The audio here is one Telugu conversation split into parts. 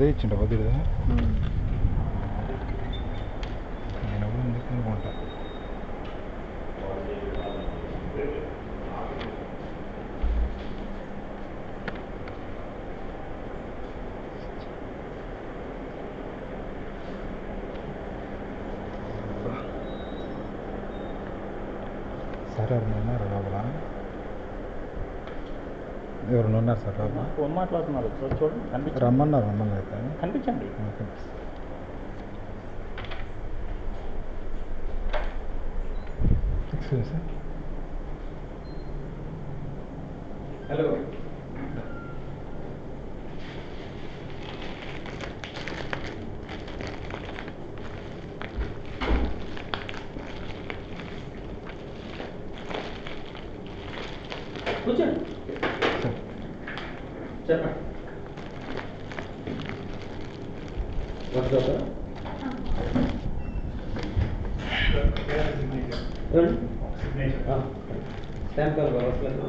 అదే ఇచ్చిండ వద్దుదా నేను ఎవరు ఎందుకు అనుకుంటా సార్ ఎవరు ఉన్నారు లోపల ఎవరు ఉన్నారు సార్ ఫోన్ మాట్లాడుతున్నారు? ఒకసారి చూడండి. కనిపించండి రమ్మన్నారు రమ్మన్నారు అయితే. కనిపించండి. ఓకే. ఎక్స్క్యూజ్ సార్ హలో కూర్చోండి సార్ చెప్పండి వద్దా స్టాంప్ కావాలి వస్తలేదు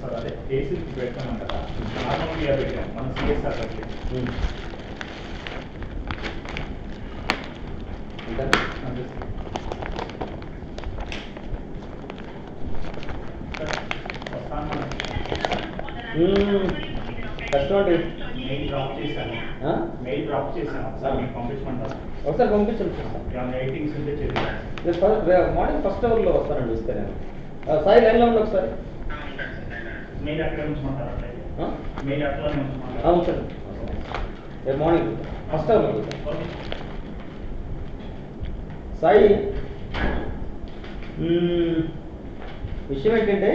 సార్ అదే ఏసీ పెట్టామంటారా నార్మల్గా పెట్టాం మన సిఎస్ఆర్ పెట్టాం ఇంకా వస్తాను కష్టం అండి మెయిల్ డ్రాప్ చేశాను? మెయిల్ డ్రాప్ చేశాను. ఒకసారి మీకు పంపించమంటారా? ఒకసారి పంపించండి మార్నింగ్ ఫస్ట్ అవర్లో వస్తానండి వస్తే నేను. సాయి లైన్లో ఉండి ఒకసారి. మెయిల్ అక్కడే ఉంచమంటారా అట్లయితే ఆ? మెయిల్ అట్లనే ఆ, ఉంచమంటారా ఉంచండి. రేపు మార్నింగ్ ఫస్ట్ అవర్లో. సాయి విషయం ఏంటంటే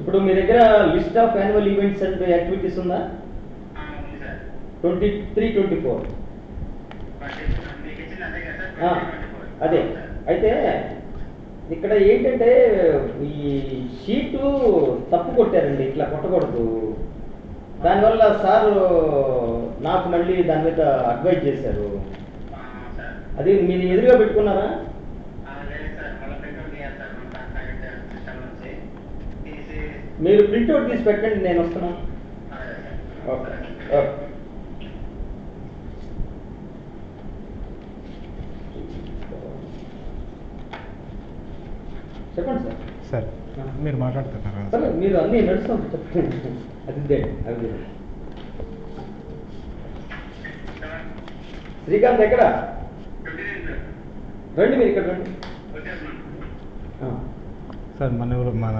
ఇప్పుడు మీ దగ్గర list of annual events and activities ఉందా? ట్వంటీ త్రీ ట్వంటీ ఫోర్ అదే. అయితే ఇక్కడ ఏంటంటే ఈ షీటు తప్పు కొట్టారండి ఇట్లా కొట్టకూడదు. దానివల్ల సార్ నాకు మళ్ళీ దాని మీద అడ్వైజ్ చేశారు. అది మీరు ఎదురుగా పెట్టుకున్నారా? మీరు ప్రింట్అవుట్ తీసి పెట్టండి నేను వస్తున్నాను ఓకే ఓకే. చెప్పండి సార్. సార్ మీరు మాట్లాడుతున్నారు. సరే మీరు అన్నీ నడుస్తాం చెప్పండి. అది అది. శ్రీకాంత్ ఎక్కడ? రండి మీరు ఇక్కడ రండి. సార్ మన మన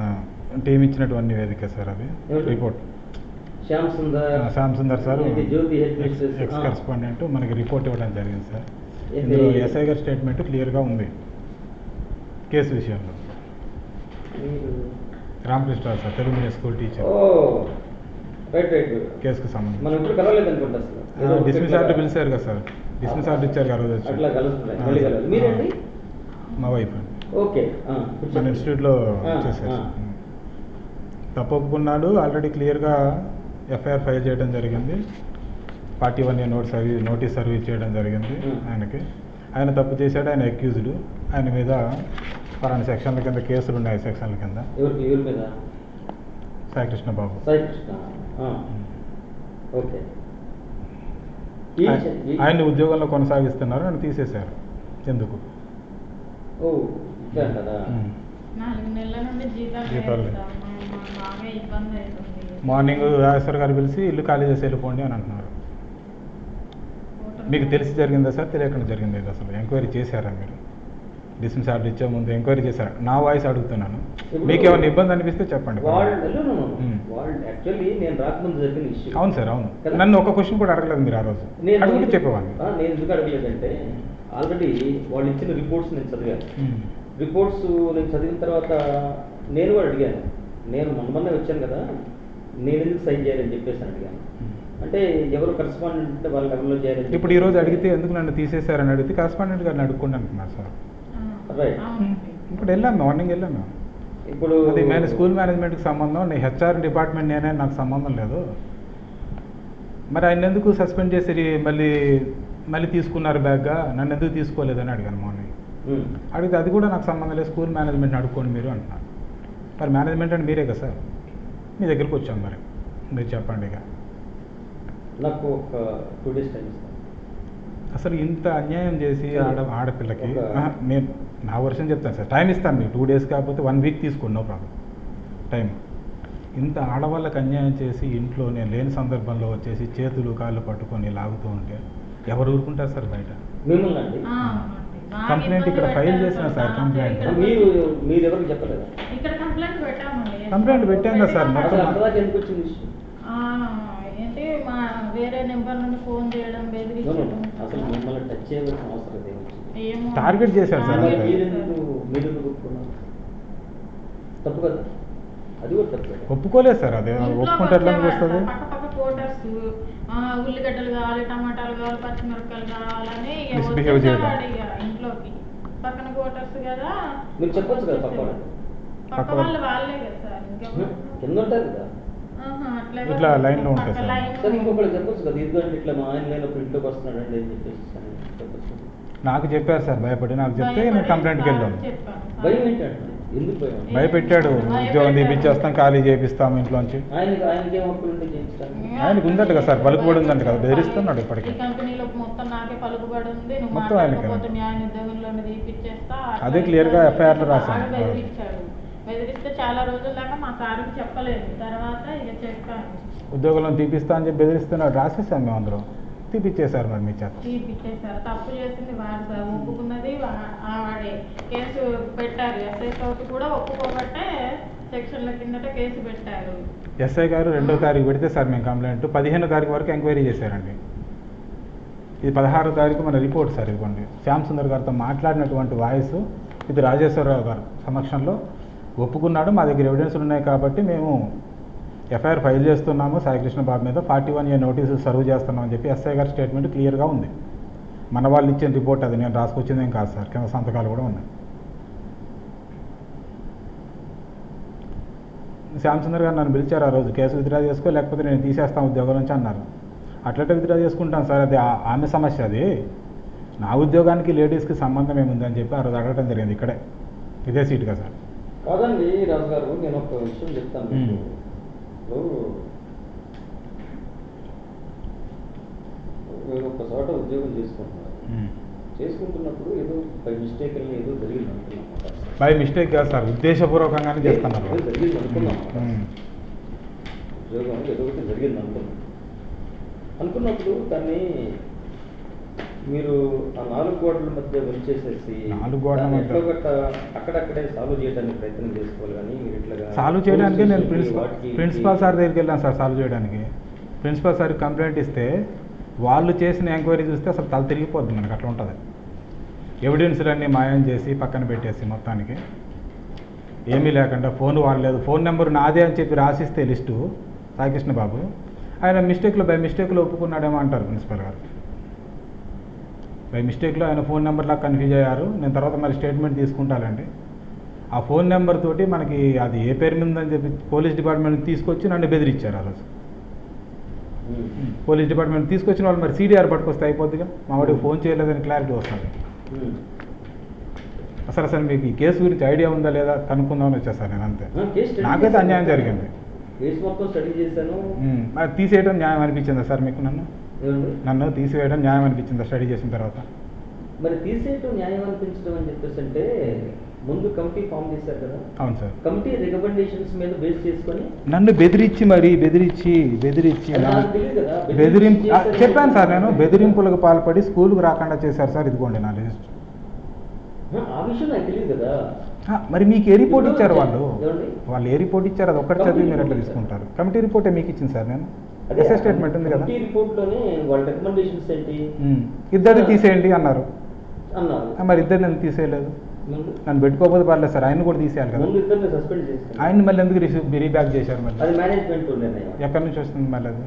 టీం ఇచ్చినటువంటి వేదిక సార్ అది? Report. Shyam Sundar. Sir. Ex. Correspondent మనకి రిపోర్ట్ ఇవ్వడం జరిగింది సార్. ఇది- ఇందులో ఎస్ఐ గారి స్టేట్మెంట్ క్లియర్గా ఉంది. కేసు విషయంలో. Ramakrishna sir Telugu medium school teacher. కేసుకు సంబంధించి. డిస్మిస్ ఆర్డర్ పిలిచారు కదా సార్. డిస్మిస్ ఆర్డర్ ఇచ్చారు కదా ఆ రోజు వచ్చి. మా వైఫ్ అండి. ఓకే. మన. ఇన్స్టిట్యూట్లో ఆ, చేశారు ఆ. తప్పు ఒప్పుకున్నాడు ఆల్రెడీ క్లియర్గా ఎఫ్ఐఆర్ ఫైల్ చేయడం జరిగింది. Party one A note service notice service చేయడం జరిగింది Hmm. ఆయనకి. ఆయన తప్పు చేశాడు ఆయన అక్యూజ్డ్ ఆయన మీద పలానా సెక్షన్ల కింద కేసులు ఉన్నాయి సెక్షన్ల కింద. సాయికృష్ణ బాబు ఈ- ఆయన్ని ఉద్యోగంలో కొనసాగిస్తున్నారు ఆయన తీసేశారు. ఎందుకు? ఓ ఇట్లా కదా. నాలుగు నెలల నుండి జీతాలు జీతాలు లేదు సార్. మా- మా బాగా ఇబ్బంది అవుతుంది. మార్నింగ్ రాజేశ్వర్ గారు పిలిచి ఇల్లు ఖాళీ చేసి వెళ్ళిపోండి అని అంటున్నారు. హోటల్ మీకు తెలిసి జరిగిందా సార్? తెలియకుండా జరిగింది ఇది అసలు? ఎంక్వైరీ చేశారా మీరు? డిస్మిస్ ఆర్డర్ ఇచ్చే ముందు ఎంక్వైరీ చేశారా? నా వాయిస్ అడుగుతున్నాను. మీకు ఏమైనా ఇబ్బంది అనిపిస్తే చెప్పండి. వాళ్ళు no, no, no. Hmm. వాళ్ళు యాక్చువల్లీ నేను రాకముందు జరిగిన ఇష్యూ అవును సార్ అవును. కదా? నన్ను ఒక క్వశ్చన్ కూడా అడగలేదు మీరు ఆ రోజు. అడుగుతూ చెప్పేవాడిని. ఆ, నేను ఎందుకు అడగలేదంటే ఆల్రెడీ వాళ్ళు ఇచ్చిన రిపోర్ట్స్ నేను చదివాను. రిపోర్ట్స్ నేను చదివిన తర్వాత నేను కూడా అడిగాను. నేను మొన్న మొన్నే వచ్చాను కదా నేను ఎందుకు సైన్ చేయాలని చెప్పేసి అని అడిగాను. అంటే ఎవరు కరెస్పాండెంట్ వాళ్ళ లెవెల్లో చేయాలని ఇప్పుడు ఈ రోజు అడిగితే ఎందుకు నన్ను తీసేశారని అడిగితే కరస్పాండెంట్ గారిని అడుక్కోండి అంటున్నారు సార్. అవునండి. ఇప్పుడు వెళ్ళాం మార్నింగ్ వెళ్ళాం మేము. ఇప్పుడు అది నేను స్కూల్ మేనేజ్మెంట్కి సంబంధం నీ హెచ్ఆర్ డిపార్ట్మెంట్ నేనే నాకు సంబంధం లేదు. మరి ఆయన ఎందుకు సస్పెండ్ చేసి మళ్ళీ మళ్ళీ తీసుకున్నారు బ్యాగ్గా? నన్ను ఎందుకు తీసుకోలేదని అడిగాను మార్నింగ్. అడిగితే అది కూడా నాకు సంబంధం లేదు. స్కూల్ మేనేజ్మెంట్ అడుక్కోండి మీరు అంటున్నారు. మరి మేనేజ్మెంట్ అంటే మీరే కదా సార్? మీ దగ్గరికి వచ్చాం మరి. మీరు చెప్పండి ఇక. నాకు ఒక టూ డేస్ టైం ఇస్తాను. అసలు ఇంత అన్యాయం చేసి ఆడ ఆడపిల్లకి నేను నా వర్షన్ చెప్తాను సార్. టైం ఇస్తాను మీకు. టూ డేస్ కాకపోతే వన్ వీక్ తీసుకోండి నో ప్రాబ్లం. టైం. ఇంత ఆడవాళ్ళకి అన్యాయం చేసి ఇంట్లో నేను లేని సందర్భంలో వచ్చేసి చేతులు కాళ్ళు పట్టుకొని లాగుతూ ఉంటే ఎవరు ఊరుకుంటారు సార్ బయట? కంప్లైంట్ ఇక్కడ ఫైల్ చేసిన సార్, కంప్లైంట్. మీరు మీరు ఎవరికి చెప్పలేదా? ఇక్కడ కంప్లైంట్ పెట్టామండి. కంప్లైంట్ పెట్టాం కదా సార్, మొత్తం- ఎందుకు వచ్చింది ఏంటి మా వేరే నెంబర్ నుండి ఫోన్ చేయడం బెదిరించడం. అసలు మిమ్మల్ని టచ్ చేయవలసిన అవసరం లేదు. ఏమో. టార్గెట్ చేశారు సార్ మరి తప్పు కదా. అది కూడా తప్పు. ఒప్పుకోలేదు సార్ అదే. ఒప్పుకుంటే వస్తుంది కోటర్స్ ఉల్లిగడ్డలు కావాలి టమాటాలు కావాలి పచ్చిమిరపకాయలు కావాలని ఇక Misbehave చేయడం. వచ్చేసేవాడు ఇక ఇంట్లోకి పక్కన కోటర్స్ కదా మీరు చెప్పొచ్చు కదా పక్క వాళ్ళకి. పక్క వాళ్ళు వాళ్ళే కదా సార్? కింద ఉంటారు కదా ఇట్లా line లో ఉంటాయి సార్. ఇంకొకళ్ళు చెప్పొచ్చు కదా ఇదిగోండి ఇట్లా మా ఆయన లేనప్పుడు ఇంట్లోకి వస్తున్నాడండి అని చెప్పేసి. నాకు చెప్పారు సార్ భయపడి నాకు చెప్తే నేను కంప్లైంట్కి వెళ్ళాను. భయం ఏంటంటే? భయపెట్టాడు. ఉద్యోగం తీపిచ్చేస్తాం ఖాళీ చేపిస్తాం ఇంట్లోంచి ఆయనకి ఉందట కదా సార్, పలుకుబడి ఉందంట కదా, బెదిరిస్తున్నాడు ఇప్పటికీ. ఈ కంపెనీలో మొత్తం నాకే పలుకుబడి ఉంది. నువ్వు మొత్తం ఆయనకే. అదే clear గా ఇట్లా FIR లో బాగా రాశాను. బెదిరిస్తే చాలా రోజుల దాకా మా సార్కి చెప్పలేదు. తర్వాత ఇక చెప్పాను. ఉద్యోగంలో తీపిస్తా అని చెప్పి బెదిరిస్తున్నాడు. రాసేసాం మేము అందరం. తీపిచ్చేశారు మరి మీ చేత? తీపిచ్చేసారు తప్పు చేసింది వాడు సార్. ఒప్పుకున్నది కేసు పెట్టారు. ఎస్ఐ తోటి కూడా ఒప్పుకోబట్టే సెక్షన్ల కిందట కేసు పెట్టారు. ఎస్ఐ గారు రెండో తారీఖు పెడితే సార్ మేము కంప్లైంట్. పదిహేనో తారీఖు వరకు ఎంక్వైరీ చేశారండి. ఇది పదహారో తారీఖు మన రిపోర్ట్ సార్ ఇదిగోండి. శ్యామ్ సుందర్ గారితో మాట్లాడినటువంటి వాయిస్ ఇది రాజేశ్వరరావు గారు సమక్షంలో. ఒప్పుకున్నాడు. మా దగ్గర ఎవిడెన్స్లు ఉన్నాయి కాబట్టి మేము ఎఫ్ఐఆర్ ఫైల్ చేస్తున్నాము సాయికృష్ణ బాబు మీద forty one A notice serve చేస్తున్నాం అని చెప్పి ఎస్ఐ గారి స్టేట్మెంట్ క్లియర్గా ఉంది. మన వాళ్ళు ఇచ్చిన రిపోర్ట్ అది నేను రాసుకొచ్చింది ఏం కాదు సార్ కింద సంతకాలు కూడా ఉన్నాయి. శ్యామ్ సుందర్ గారు నన్ను పిలిచారు ఆ రోజు కేసు విత్డ్రా చేసుకో లేకపోతే నేను తీసేస్తాను ఉద్యోగం నుంచి అన్నారు. అట్లట్టే విత్డ్రా చేసుకుంటాను సార్ అది ఆమె సమస్య అది. నా ఉద్యోగానికి లేడీస్కి సంబంధం ఏముందని చెప్పి ఆ రోజు అడగడం జరిగింది ఇక్కడే. ఇదే సీటుగా సార్. కాదండి రాజు గారు నేను ఒక విషయం చెప్తాను మీరు ఒక చోట ఉద్యోగం చేసుకుంటున్నారు చేసుకుంటున్నప్పుడు ఏదో బై మిస్టేక్ ఏదో జరిగింది అనుకున్నాం బై మిస్టేక్ కాదు సార్ ఉద్దేశపూర్వకంగానే చేస్తున్నారు. ఏదో జరిగింది అనుకున్నాం. ఉద్యోగం ఏదో ఒకటి జరిగింది అనుకున్నాం అనుకున్నప్పుడు దాన్ని మీరు ఆ నాలుగు గోడల మధ్య ఉంచేసేసి నాలుగు గోడల మధ్య. అక్కడక్కడే సాల్వ్ చేయడానికి ప్రయత్నం చేసుకోవాలి కానీ మీరు ఇట్లాగా సాల్వ్ చేయడానికి నేను ప్రిన్సిపల్ ప్రిన్సిపాల్ సార్ దగ్గరికి వెళ్ళాను సార్ సాల్వ్ చేయడానికి. ప్రిన్సిపాల్ సార్ కంప్లైంట్ ఇస్తే వాళ్ళు చేసిన ఎంక్వైరీ చూస్తే అసలు తల తిరిగిపోద్ది మనకి అట్లా ఉంటుంది. ఎవిడెన్స్లన్నీ మాయం చేసి పక్కన పెట్టేసి మొత్తానికి. ఏమీ లేకుండా ఫోన్ వాడలేదు. ఫోన్ నెంబర్ నాదే అని చెప్పి రాసిస్తే లిస్టు సాయికృష్ణ బాబు ఆయన మిస్టేక్లో బై మిస్టేక్లో ఒప్పుకున్నాడేమో అంటారు ప్రిన్సిపల్ గారు. బై మిస్టేక్లో ఆయన ఫోన్ నెంబర్లా కన్ఫ్యూజ్ అయ్యారు. నేను తర్వాత మరి స్టేట్మెంట్ తీసుకుంటానండి. ఆ ఫోన్ నెంబర్ తోటి మనకి అది ఏ పేరు మీద ఉందని చెప్పి పోలీస్ డిపార్ట్మెంట్ తీసుకొచ్చి నన్ను బెదిరించారు ఆ రోజు. పోలీస్ డిపార్ట్మెంట్ తీసుకొచ్చిన వాళ్ళు మరి సీడీఆర్ పట్టుకొస్తే అయిపోద్దిగా. మా వాడికి ఫోన్ చేయలేదని క్లారిటీ వస్తుంది. మ్మ్. అసలు అసలు మీకు ఈ కేసు గురించి ఐడియా ఉందా లేదా కనుక్కుందామని వచ్చేసాను నేను అంతే. నాకైతే. అన్యాయం జరిగింది. తీసేయడం న్యాయం అనిపించిందా సార్ మీకు నన్ను? నన్ను తీసివేయడం న్యాయం అనిపించిందా స్టడీ చేసిన తర్వాత. మరి తీసేయటం న్యాయం అనిపించడం అని చెప్పేసి అంటే ముందు కమిటీ ఫామ్ చేశారు కదా? అవును సార్. కమిటీ రికమెండేషన్స్ మీద బేస్ చేసుకొని నన్ను బెదిరించి మరి బెదిరించి బెదిరించి బెదిరింపు చెప్పాను సార్ నేను బెదిరింపులకు పాల్పడి స్కూల్కి రాకుండా చేశారు సార్ ఇదిగోండి నా లిస్ట్. ఆ, విషయం నాకు తెలియదు కదా. మరి మీకు ఏ రిపోర్ట్ ఇచ్చారు వాళ్ళు? వాళ్ళు ఏ రిపోర్ట్ ఇచ్చారు? అది ఒక్కటి చదివి మీరు ఎట్లా తీసుకుంటారు? కమిటీ రిపోర్టే మీకు ఇచ్చింది సార్ నేను? ఎస్ఏ స్టేట్మెంట్ ఉంది కదా. కమిటీ రిపోర్ట్లోనే వాళ్ళ రికమెండేషన్స్ ఏంటి? ఇద్దరిని తీసేయండి అన్నారు. అన్నారు. మరి ఇద్దరు నన్ను తీసేయలేదు? నన్ను పెట్టుకోకపోతే పర్లేదు సార్ ఆయన కూడా తీసేయాలి కదా. ఆయన్ని మళ్ళీ ఎందుకు రిసీవ్ రీబ్యాక్ చేశారు మళ్ళీ? ఎక్కడి నుంచి వస్తుంది మళ్ళీ అది?